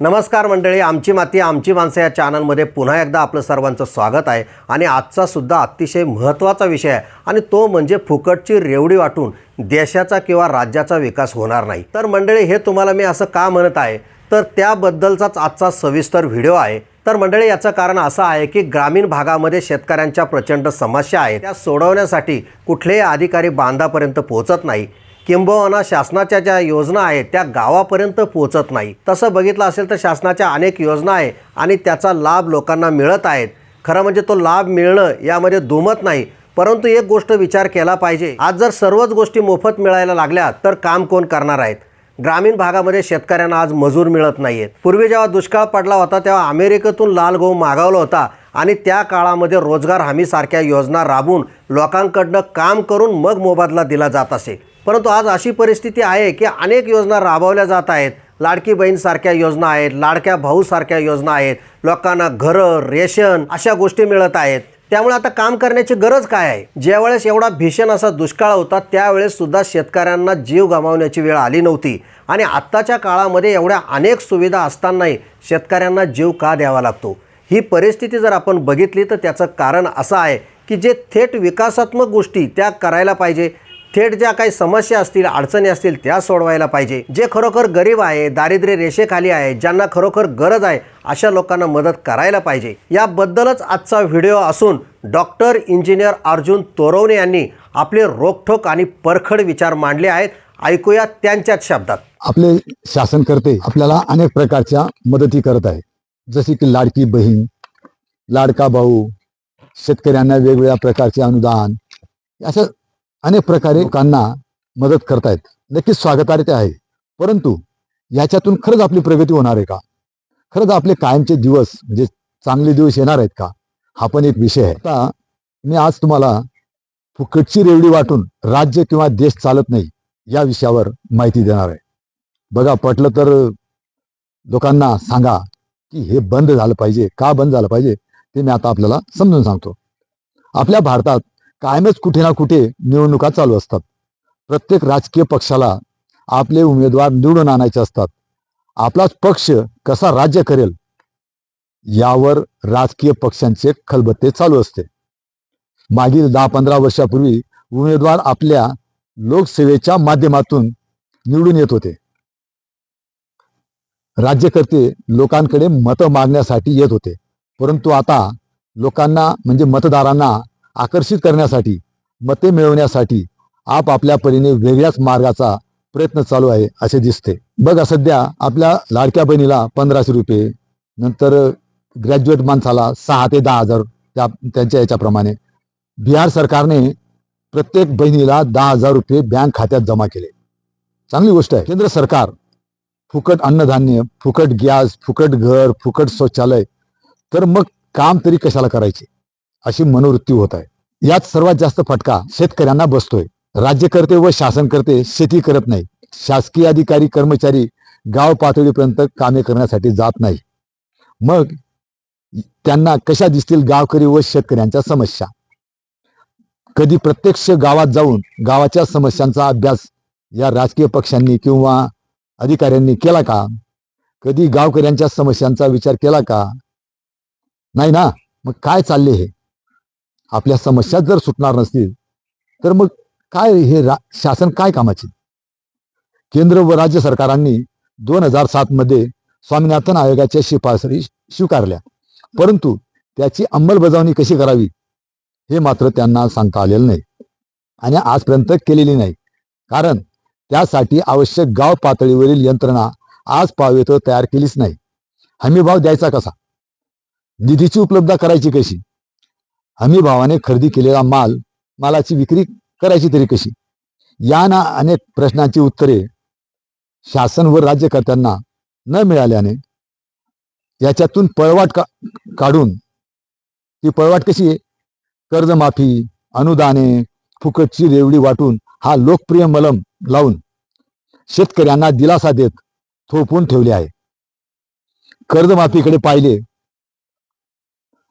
नमस्कार मंडळी आमची माती आमची माणसं या चॅनलमध्ये पुन्हा एकदा आपलं सर्वांचं स्वागत आहे. आणि आजचा सुद्धा अतिशय महत्त्वाचा विषय आहे. आणि तो म्हणजे फुकटची रेवडी वाटून देशाचा किंवा राज्याचा विकास होणार नाही. तर मंडळी हे तुम्हाला मी असं का म्हणत आहे? तर त्याबद्दलचाच आजचा सविस्तर व्हिडिओ आहे. तर मंडळी याचं कारण असं आहे की ग्रामीण भागामध्ये शेतकऱ्यांच्या प्रचंड समस्या आहेत. त्या सोडवण्यासाठी कुठलेही अधिकारी बांधापर्यंत पोहोचत नाही. किंबहुना शासनाच्या ज्या योजना आहेत त्या गावापर्यंत पोहोचत नाही. तसं बघितलं असेल तर शासनाच्या अनेक योजना आहे आणि त्याचा लाभ लोकांना मिळत आहेत. खरं म्हणजे तो लाभ मिळणं यामध्ये दुमत नाही. परंतु एक गोष्ट विचार केला पाहिजे. आज जर सर्वच गोष्टी मोफत मिळायला लागल्या तर काम कोण करणार आहेत? ग्रामीण भागामध्ये शेतकऱ्यांना आज मजूर मिळत नाही आहेत पूर्वी जेव्हा दुष्काळ पडला होता तेव्हा अमेरिकेतून लाल गहू मागवला होता आणि त्या काळामध्ये रोजगार हमीसारख्या योजना राबवून लोकांकडनं काम करून मग मोबदला दिला जात असे. परंतु आज अशी परिस्थिती आहे की अनेक योजना राबवल्या जात आहेत. लाडकी बहीणसारख्या योजना आहेत लाडक्या भाऊसारख्या योजना आहेत लोकांना घरं रेशन अशा गोष्टी मिळत आहेत. त्यामुळे आता काम करण्याची गरज काय आहे? ज्यावेळेस एवढा भीषण असा दुष्काळ होता त्यावेळेस सुद्धा शेतकऱ्यांना जीव गमावण्याची वेळ आली नव्हती. आणि आत्ताच्या काळामध्ये एवढ्या अनेक सुविधा असतानाही शेतकऱ्यांना जीव का द्यावा लागतो? ही परिस्थिती जर आपण बघितली तर त्याचं कारण असं आहे की जे थेट विकासात्मक गोष्टी त्या करायला पाहिजे थेट ज्या काही समस्या असतील अडचणी असतील त्या सोडवायला पाहिजे. जे खरोखर गरीब आहे दारिद्र्य रेषेखाली आहे ज्यांना खरोखर गरज आहे अशा लोकांना मदत करायला पाहिजे. याबद्दलच आजचा व्हिडिओ असून डॉक्टर इंजिनियर अर्जुन तोरवणे यांनी आपले रोखठोक आणि परखड विचार मांडले आहेत. ऐकूया त्यांच्याच शब्दात. आपले शासनकर्ते आपल्याला अनेक प्रकारच्या मदती करत आहे जसे की लाडकी बहीण लाडका भाऊ शेतकऱ्यांना वेगवेगळ्या प्रकारचे अनुदान अशा अनेक प्रकारे लोकांना मदत करतायत. नक्कीच स्वागतार्थ आहे. परंतु याच्यातून खरंच आपली प्रगती होणार आहे का? खरंच आपले कायमचे दिवस म्हणजे चांगले दिवस येणार आहेत का? हा पण एक विषय आहे. आता मी आज तुम्हाला फुकटची रेवडी वाटून राज्य किंवा देश चालत नाही या विषयावर माहिती देणार आहे. बघा पटलं तर लोकांना सांगा की हे बंद झालं पाहिजे का बंद झालं पाहिजे ते मी आता आपल्याला समजून सांगतो. आपल्या भारतात कायमच कुठे ना कुठे निवडणुका चालू असतात. प्रत्येक राजकीय पक्षाला आपले उमेदवार निवडून आणायचे असतात. आपलाच पक्ष कसा राज्य करेल यावर राजकीय पक्षांचे खलबत्ते चालू असते. मागील दहा पंधरा वर्षापूर्वी उमेदवार आपल्या लोकसेवेच्या माध्यमातून निवडून येत होते. राज्यकर्ते लोकांकडे मतं मागण्यासाठी येत होते. परंतु आता लोकांना म्हणजे मतदारांना आकर्षित करण्यासाठी मते मिळवण्यासाठी आपापल्या परीने वेगळ्याच मार्गाचा प्रयत्न चालू आहे असे दिसते. बघा सध्या आपल्या लाडक्या बहिणीला पंधराशे रुपये नंतर ग्रॅज्युएट माणसाला सहा ते दहा हजार त्या त्यांच्या याच्याप्रमाणे. बिहार सरकारने प्रत्येक बहिणीला दहा हजार रुपये बँक खात्यात जमा केले. चांगली गोष्ट आहे. केंद्र सरकार फुकट अन्नधान्य फुकट गॅस फुकट घर फुकट शौचालय तर मग काम तरी कशाला करायचे? अशी मनोवृत्ती होत आहे. यात सर्वात जास्त फटका शेतकऱ्यांना बसतोय. राज्यकर्ते व शासनकर्ते शेती करत नाही शासकीय अधिकारी कर्मचारी गाव पातळीपर्यंत कामे करण्यासाठी जात नाही मग त्यांना कशा दिसतील गावकरी व शेतकऱ्यांच्या समस्या? कधी प्रत्यक्ष गावात जाऊन गावाच्या समस्यांचा अभ्यास या राजकीय पक्षांनी किंवा अधिकाऱ्यांनी केला का? कधी गावकऱ्यांच्या समस्यांचा विचार केला का? नाही ना? मग काय चालले हे? आपल्या समस्या जर सुटणार नसतील तर मग काय हे रा- शासन काय कामाचे? केंद्र व राज्य सरकारांनी दोन हजार सात मध्ये स्वामीनाथन आयोगाच्या शिफारसी स्वीकारल्या. परंतु त्याची अंमलबजावणी कशी करावी हे मात्र त्यांना सांगता आलेलं नाही आणि आजपर्यंत केलेली नाही. कारण त्यासाठी आवश्यक गाव पातळीवरील यंत्रणा आज पावेत तयार केलीच नाही. हमीभाव द्यायचा कसा? निधीची उपलब्धता करायची कशी? हमी भावाने खरेदी केलेला माल मालाची विक्री करायची तरी कशी? या ना अनेक प्रश्नांची उत्तरे शासन व राज्यकर्त्यांना न मिळाल्याने याच्यातून पळवाट का काढून ती पळवाट कशी आहे? कर्जमाफी अनुदाने फुकटची रेवडी वाटून हा लोकप्रिय मलम लावून शेतकऱ्यांना दिलासा देत थोपवून ठेवले आहे. कर्जमाफीकडे पाहिले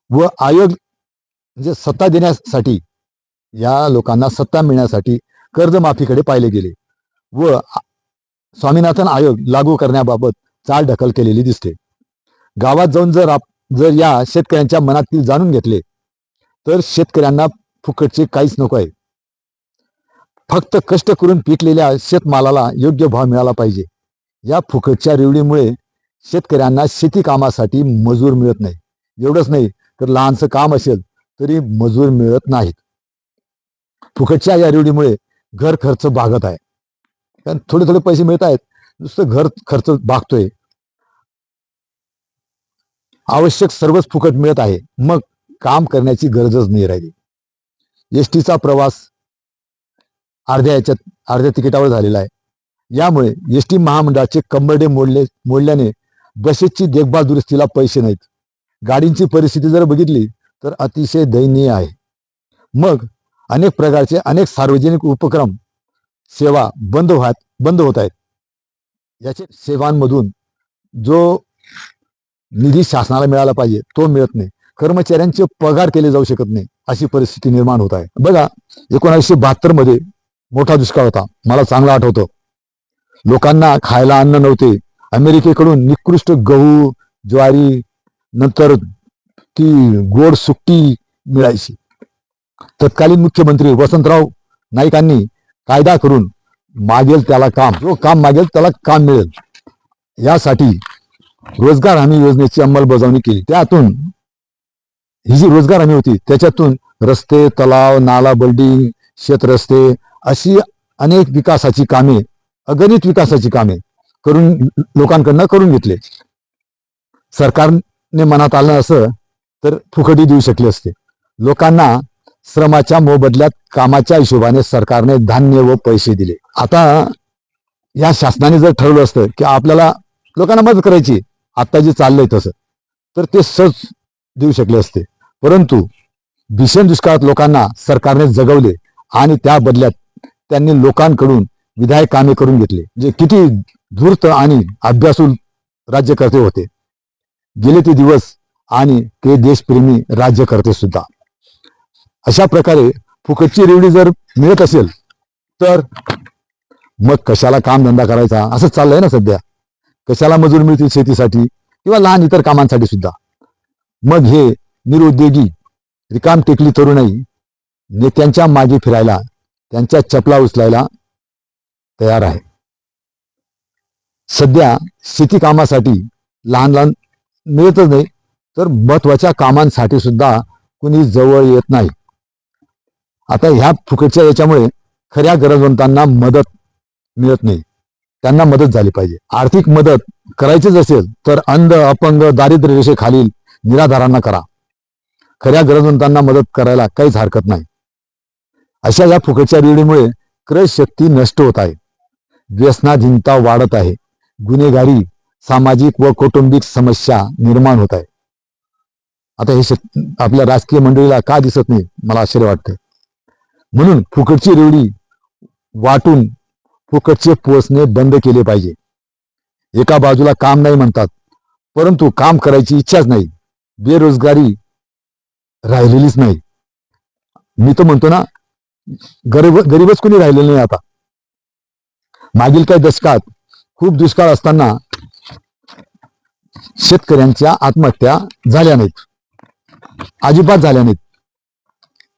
व आयोग म्हणजे सत्ता देण्यासाठी या लोकांना सत्ता मिळण्यासाठी कर्जमाफीकडे पाहिले गेले व स्वामीनाथन आयोग लागू करण्याबाबत चाल ढकल केलेली दिसते. गावात जाऊन जर आप जर या शेतकऱ्यांच्या मनातील जाणून घेतले तर शेतकऱ्यांना फुकटचे काहीच नको आहे. फक्त कष्ट करून पिकलेल्या शेतमालाला योग्य भाव मिळाला पाहिजे. या फुकटच्या रेवडीमुळे शेतकऱ्यांना शेती कामासाठी मजूर मिळत नाही. एवढंच नाही तर लहानसं काम असेल तरी मजूर मिळत नाहीत. फुकटच्या या रेवडीमुळे घर खर्च भागत आहे. कारण थोडे थोडे पैसे मिळत आहेत नुसतं घर खर्च भागतोय. आवश्यक सर्वच फुकट मिळत आहे. मग काम करण्याची गरजच नाही राहिली. एस टीचा प्रवास अर्ध्या याच्यात अर्ध्या तिकिटावर झालेला आहे. यामुळे एस टी महामंडळाचे कंबरडे मोडले मोडल्याने बसेसची देखभाल दुरुस्तीला पैसे नाहीत. गाडींची परिस्थिती जर बघितली तर अतिशय दयनीय आहे. मग अनेक प्रकारचे अनेक सार्वजनिक उपक्रम सेवा बंद होत बंद होत आहेत. याचे सेवांमधून जो निधी शासनाला मिळाला पाहिजे तो मिळत नाही. कर्मचाऱ्यांचे पगार केले जाऊ शकत नाही अशी परिस्थिती निर्माण होत आहे. बघा एकोणीसशे बहात्तरमध्ये मोठा दुष्काळ होता. मला चांगला आठवतं. लोकांना खायला अन्न नव्हते. अमेरिकेकडून निकृष्ट गहू ज्वारी नंतर ती गोड सुट्टी मिळायची. तत्कालीन मुख्यमंत्री वसंतराव नाईकांनी कायदा करून मागेल त्याला काम. जो काम मागेल त्याला काम मिळेल. यासाठी रोजगार हमी योजनेची अंमलबजावणी केली. त्यातून ही जी रोजगार हमी होती त्याच्यातून रस्ते तलाव नाला बिल्डिंग शेतरस्ते अशी अनेक विकासाची कामे अगणित विकासाची कामे करून लोकांकडनं करून घेतले. सरकारने मनात आलं असं तर फुकटी देऊ शकले असते. लोकांना श्रमाच्या मोबदल्यात कामाच्या हिशोबाने सरकारने धान्य व पैसे दिले. आता या शासनाने जर ठरवलं असतं की आपल्याला लोकांना मदत करायची आता जे चाललंय तसं तर ते सहज देऊ शकले असते. परंतु भीषण दुष्काळात लोकांना सरकारने जगवले आणि त्या बदल्यात त्यांनी लोकांकडून विधायक कामे करून घेतले जे किती धूर्त आणि अभ्यासून राज्यकर्ते होते. गेले ते दिवस आणि ते देशप्रेमी राज्यकर्ते सुद्धा. अशा प्रकारे फुकटची रेवडी जर मिळत असेल तर मग कशाला काम धंदा करायचा? असं चाललंय ना सध्या. कशाला मजूर मिळतील शेतीसाठी किंवा लहान इतर कामांसाठी सुद्धा? मग हे निरुद्योगी रिकाम टेकली तरुणाई नेत्यांच्या मागे फिरायला त्यांच्या चपला उचलायला तयार आहे. सध्या शेती कामासाठी लहान लहान मिळतच नाही. तर महत्त्वाच्या कामांसाठी सुद्धा कुणी जवळ येत नाही. आता ह्या फुकटच्या याच्यामुळे खऱ्या गरजवंतांना मदत मिळत नाही. त्यांना मदत झाली पाहिजे. आर्थिक मदत करायचीच असेल तर अंध अपंग दारिद्र्य रेषेखालील निराधारांना करा. खऱ्या गरजवंतांना मदत करायला काहीच हरकत नाही. अशा या फुकटच्या रेडीमुळे क्रय शक्ती नष्ट होत आहे. व्यसनाधीनता वाढत आहे. गुन्हेगारी सामाजिक व कौटुंबिक समस्या निर्माण होत आहे. आता हे शेत आपल्या राजकीय मंडळीला का दिसत नाही मला आश्चर्य वाटतं म्हणून फुकटची रेवडी वाटून फुकटचे पोचणे बंद केले पाहिजे. एका बाजूला काम नाही म्हणतात परंतु काम करायची इच्छाच नाही. बेरोजगारी राहिलेलीच नाही. मी तर म्हणतो ना गरीब गरीबच कोणी राहिलेलं नाही आता. मागील काही दशकात खूप दुष्काळ असताना शेतकऱ्यांच्या आत्महत्या झाल्या नाहीत. अजिबात झाल्या नाहीत.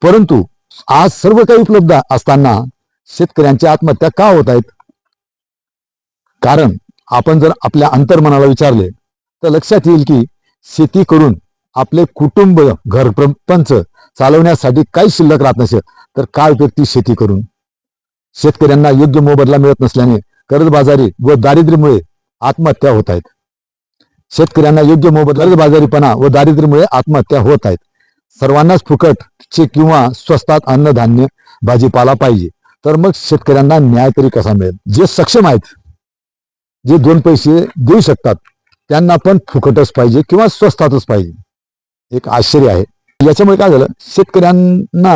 परंतु आज सर्व काही उपलब्ध असताना शेतकऱ्यांच्या आत्महत्या का होत आहेत? कारण आपण जर आपल्या अंतर्मनाला विचारले तर लक्षात येईल की शेती करून आपले कुटुंब घर प्रपंच चालवण्यासाठी काही शिल्लक राहत नसेल तर काय उपयोग ती शेती करून? शेतकऱ्यांना योग्य मोबदला मिळत नसल्याने कर्जबाजारी व दारिद्र्यामुळे आत्महत्या होत आहेत. शेतकऱ्यांना योग्य मोबदला म्हणजे बाजारीपणा व दारिद्र्यामुळे आत्महत्या होत आहेत. सर्वांनाच फुकटचे किंवा स्वस्तात अन्नधान्य भाजीपाला पाहिजे. तर मग शेतकऱ्यांना न्याय तरी कसा मिळेल? जे सक्षम आहेत जे दोन पैसे देऊ शकतात त्यांना पण फुकटच पाहिजे किंवा स्वस्तातच पाहिजे. एक आश्चर्य आहे. याच्यामुळे काय झालं? शेतकऱ्यांना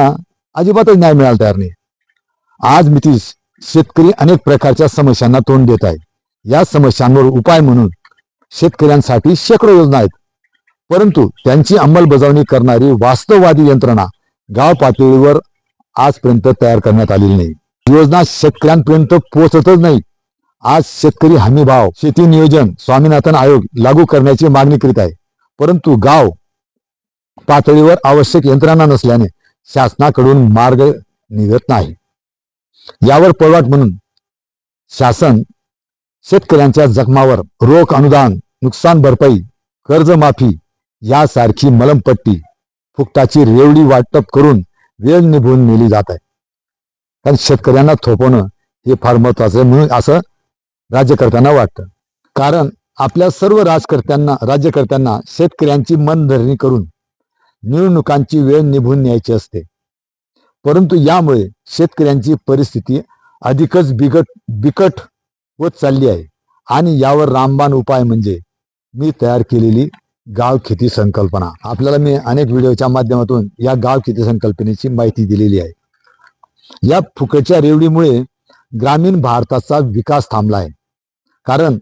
अजिबातच न्याय मिळायला तयार नाही. आज मितीस शेतकरी अनेक प्रकारच्या समस्यांना तोंड देत आहे. या समस्यांवर उपाय म्हणून शेतकऱ्यांसाठी शेकडो योजना आहेत. परंतु त्यांची अंमलबजावणी करणारी वास्तववादी यंत्रणा गाव पातळीवर आजपर्यंत तयार करण्यात आलेली नाही. योजना शेतकऱ्यांपर्यंत पोहोचतच नाही. आज शेतकरी हमी भाव शेती नियोजन स्वामीनाथन आयोग लागू करण्याची मागणी करीत आहे. परंतु गाव पातळीवर आवश्यक यंत्रणा नसल्याने शासनाकडून मार्ग निघत नाही. यावर पळवाट म्हणून शासन शेतकऱ्यांच्या जखमावर रोख अनुदान नुकसान भरपाई कर्जमाफी यासारखी मलमपट्टी फुकटाची रेवडी वाटप करून वेळ निभून नेली जात आहे. कारण शेतकऱ्यांना थोपवणं हे फार महत्वाचं आहे म्हणून असं राज्यकर्त्यांना वाटतं. कारण आपल्या सर्व राजकर्त्यांना राज्यकर्त्यांना शेतकऱ्यांची मनधरणी करून निवडणुकांची वेळ निभून न्यायची असते. परंतु यामुळे शेतकऱ्यांची परिस्थिती अधिकच बिकट बिकट होत चालली आहे. आणि यावर रामबाण उपाय म्हणजे मी तयार केलेली गाव खेती संकल्पना. आपल्याला मी अनेक व्हिडिओच्या माध्यमातून या गाव खेती संकल्पनेची माहिती दिलेली आहे. या फुकटच्या रेवडीमुळे ग्रामीण भारताचा विकास थांबला आहे कारण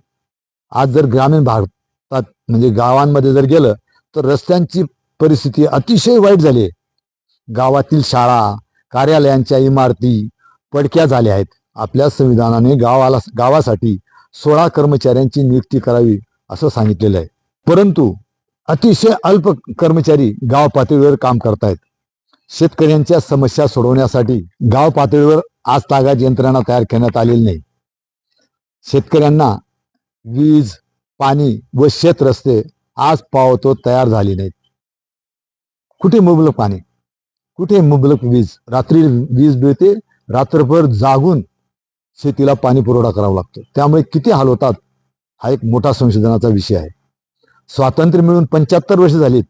आज जर ग्रामीण भारतात म्हणजे गावांमध्ये जर गेलं तर रस्त्यांची परिस्थिती अतिशय वाईट झाली आहे. गावातील शाळा कार्यालयांच्या इमारती पडक्या झाल्या आहेत. आपल्या संविधानाने गावाला गावासाठी सोळा कर्मचाऱ्यांची नियुक्ती करावी असं सांगितलेलं आहे. परंतु अतिशय अल्प कर्मचारी गाव पातळीवर काम करतायत. शेतकऱ्यांच्या समस्या सोडवण्यासाठी गाव पातळीवर आज तागाज यंत्रणा तयार करण्यात आलेली नाही. शेतकऱ्यांना वीज पाणी व शेत रस्ते आज पावतो तयार झाले नाहीत. कुठे मुबलक पाणी? कुठे मुबलक वीज? रात्री वीज मिळते रात्रभर जागून शेतीला पाणी पुरवठा करावा लागतो. त्यामुळे किती हाल होतात हा एक मोठा संशोधनाचा विषय आहे. स्वातंत्र्य मिळून पंच्याहत्तर वर्ष झालीत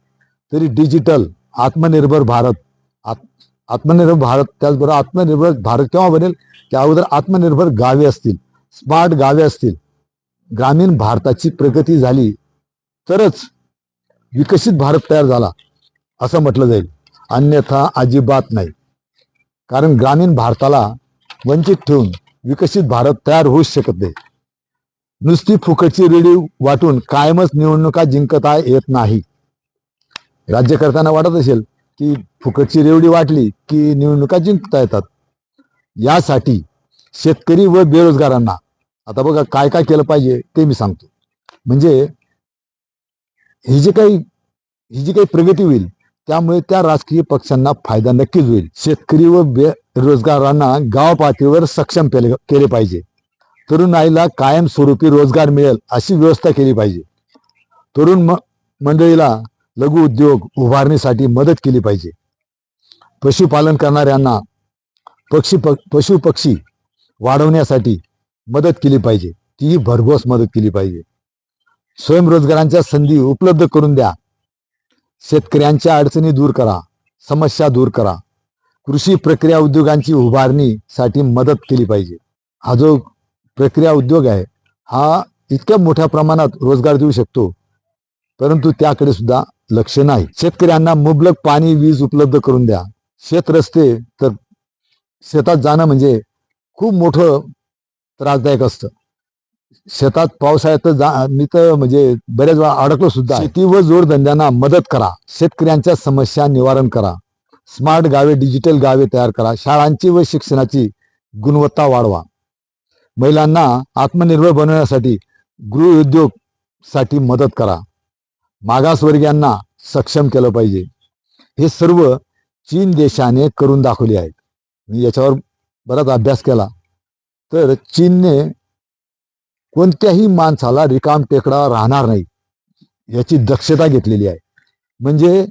तरी डिजिटल आत्मनिर्भर भारत आत- आत्मनिर्भर भारत त्याचबरोबर आत्मनिर्भर भारत केव्हा बनेल? त्या अगोदर आत्मनिर्भर गावे असतील स्मार्ट गावे असतील. ग्रामीण भारताची प्रगती झाली तरच विकसित भारत तयार झाला असं म्हटलं जाईल. अन्यथा अजिबात नाही. कारण ग्रामीण भारताला वंचित ठेवून विकसित भारत तयार होऊच शकत नाही. नुसती फुकटची रेडी वाटून कायमच निवडणुका जिंकता येत नाही. राज्यकर्त्यांना वाटत असेल की फुकटची रेवडी वाटली की निवडणुका जिंकता येतात. यासाठी शेतकरी व बेरोजगारांना आता बघा काय काय केलं पाहिजे ते मी सांगतो. म्हणजे ही जी काही ही जी काही प्रगती होईल त्यामुळे त्या राजकीय पक्षांना फायदा नक्कीच होईल. शेतकरी व बेरोजगारांना गाव पातळीवर सक्षम केले केले पाहिजे. तरुणाईला कायमस्वरूपी रोजगार मिळेल अशी व्यवस्था केली पाहिजे. तरुण म- मंडळीला लघु उद्योग उभारणीसाठी मदत केली पाहिजे. पशुपालन करणाऱ्यांना पक्षी प पशु पक्षी वाढवण्यासाठी मदत केली पाहिजे. तीही भरघोस मदत केली पाहिजे. स्वयंरोजगारांच्या संधी उपलब्ध करून द्या. शेतकऱ्यांच्या अडचणी दूर करा. समस्या दूर करा. कृषी प्रक्रिया उद्योगांची उभारणीसाठी मदत केली पाहिजे. हा प्रक्रिया उद्योग आहे हा इतक्या मोठ्या प्रमाणात रोजगार देऊ शकतो. परंतु त्याकडे सुद्धा लक्ष नाही. शेतकऱ्यांना मुबलक पाणी वीज उपलब्ध करून द्या. शेत रस्ते तर शेतात जाणं म्हणजे खूप मोठं त्रासदायक असतं. शेतात पावसाळ्यात जा मी तर म्हणजे बऱ्याच वेळा अडकलो सुद्धा. शेती व जोडधंद्यांना मदत करा. शेतकऱ्यांच्या समस्या निवारण करा. स्मार्ट गावे डिजिटल गावे तयार करा. शाळांची व शिक्षणाची गुणवत्ता वाढवा. महिलांना आत्मनिर्भर बनवण्यासाठी गृहउद्योगसाठी मदत करा. मागासवर्गीयांना सक्षम केलं पाहिजे. हे सर्व चीन देशाने करून दाखवले आहेत. मी याच्यावर बराच अभ्यास केला. तर चीनने कोणत्याही माणसाला रिकाम टेकडा राहणार नाही याची दक्षता घेतलेली आहे. म्हणजे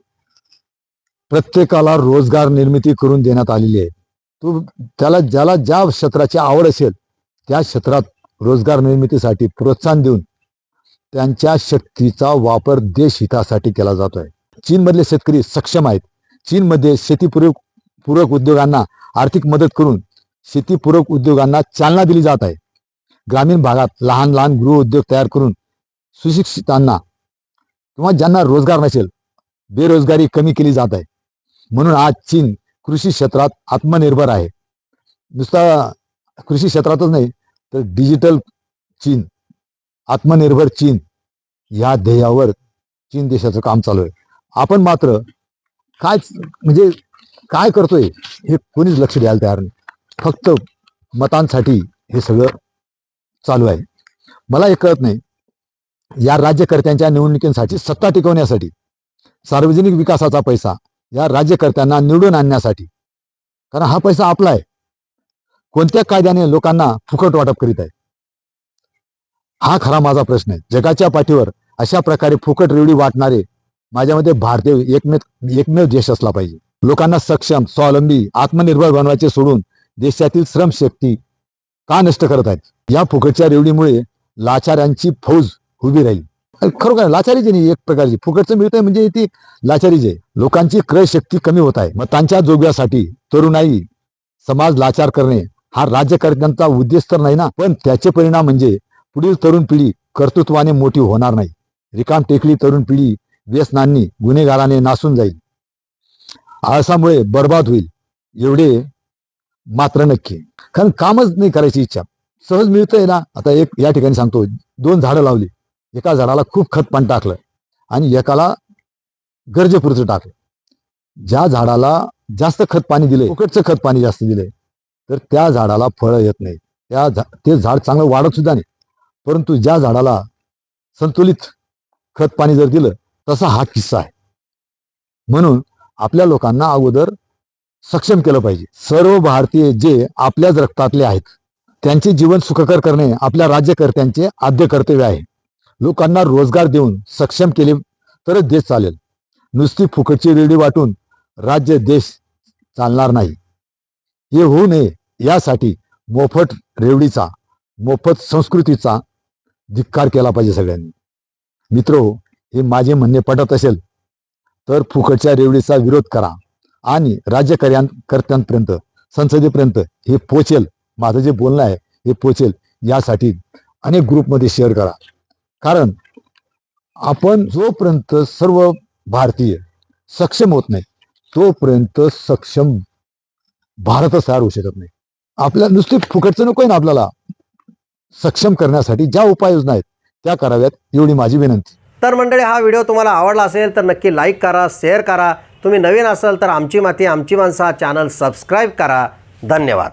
प्रत्येकाला रोजगार निर्मिती करून देण्यात आलेली आहे. तो त्याला ज्याला ज्या क्षेत्राची आवड असेल त्या क्षेत्रात रोजगार निर्मितीसाठी प्रोत्साहन देऊन त्यांच्या शक्तीचा वापर देश हितासाठी केला जातोय. चीनमधले शेतकरी सक्षम आहेत. चीनमध्ये शेतीपूरक पूरक उद्योगांना आर्थिक मदत करून शेतीपूरक उद्योगांना चालना दिली जात आहे. ग्रामीण भागात लहान लहान गृह उद्योग तयार करून सुशिक्षितांना किंवा ज्यांना रोजगार नसेल बेरोजगारी कमी केली जात आहे. म्हणून आज चीन कृषी क्षेत्रात आत्मनिर्भर आहे. नुसता कृषी क्षेत्रातच नाही तर डिजिटल चीन आत्मनिर्भर चीन या ध्येयावर चीन देशाचं काम चालू आहे. आपण मात्र काय म्हणजे काय करतोय हे कोणीच लक्ष द्यायला तयार नाही. फक्त मतांसाठी हे सगळं चालू आहे. मला हे कळत नाही या राज्यकर्त्यांच्या निवडणुकीसाठी सत्ता टिकवण्यासाठी सार्वजनिक विकासाचा पैसा या राज्यकर्त्यांना निवडून आणण्यासाठी. कारण हा पैसा आपला आहे. कोणत्या कायद्याने लोकांना फुकट वाटप करीत आहे? हा खरा माझा प्रश्न आहे. जगाच्या पाठीवर अशा प्रकारे फुकट रेवडी वाटणारे माझ्यामध्ये भारतीय एकमेव एकमेव देश असला पाहिजे. लोकांना सक्षम स्वावलंबी आत्मनिर्भर बनवायचे सोडून देशातील श्रमशक्ती का नष्ट करत आहेत? या फुकटच्या रेवडीमुळे लाचाऱ्यांची फौज उभी राहील. खरोखर लाचारीच नाही एक प्रकारची. फुकटचं मिळतंय म्हणजे ती लाचारीच आहे. लोकांची क्रय शक्ती कमी होत आहे. मग त्यांच्या जोग्यासाठी तरुणाई समाज लाचार करणे हा राज्यकर्त्यांचा उद्देश तर नाही ना पण त्याचे परिणाम म्हणजे पुढील तरुण पिढी कर्तृत्वाने मोठी होणार नाही. रिकाम टेकली तरुण पिढी व्यसनांनी गुन्हेगाराने नासून जाईल. आळसामुळे बर्बाद होईल एवढे मात्र नक्की. कारण कामच नाही करायची इच्छा. सहज मिळतंय ना. आता एक या ठिकाणी सांगतो दोन झाडं लावली. एका झाडाला खूप खत पाणी टाकलं आणि एकाला गरजेपुरतं टाकलं. ज्या झाडाला जास्त खत पाणी दिले फुकटचं खत पाणी जास्त दिले तर त्या झाडाला फळं येत नाही त्या झा ते झाड चांगलं वाढत सुद्धा नाही. परंतु ज्या झाडाला संतुलित खत पाणी जर दिलं तसा हा किस्सा आहे. म्हणून आपल्या लोकांना अगोदर सक्षम केलं पाहिजे. सर्व भारतीय जे आपल्याच रक्तातले आहेत त्यांचे जीवन सुखकर करणे आपल्या राज्यकर्त्यांचे आद्य कर्तव्य आहे. लोकांना रोजगार देऊन सक्षम केले तरच देश चालेल. नुसती फुकटची रेडी वाटून राज्य देश चालणार नाही. हे होऊ नये. यासाठी मोफत रेवडीचा मोफत संस्कृतीचा धिक्कार केला पाहिजे सगळ्यांनी. मित्रो हो, हे माझे म्हणणे पटत असेल तर फुकटच्या रेवडीचा विरोध करा आणि राज्यकर्यांकर्त्यांपर्यंत संसदेपर्यंत हे पोचेल माझं जे बोलणं आहे हे पोचेल यासाठी अनेक ग्रुपमध्ये शेअर करा. कारण आपण जोपर्यंत सर्व भारतीय सक्षम होत नाही तोपर्यंत सक्षम भारतच तयार होऊ शकत नाही. आपल्या नुसती फुकटचं नको आहे ना आपल्याला. सक्षम करण्यासाठी ज्या उपाययोजना आहेत त्या कराव्यात एवढी माझी विनंती. तर मंडळी हा व्हिडिओ तुम्हाला आवडला असेल तर नक्की लाईक करा शेअर करा. तुम्ही नवीन असाल तर आमची माती आमची माणसं चॅनल सबस्क्राईब करा. धन्यवाद.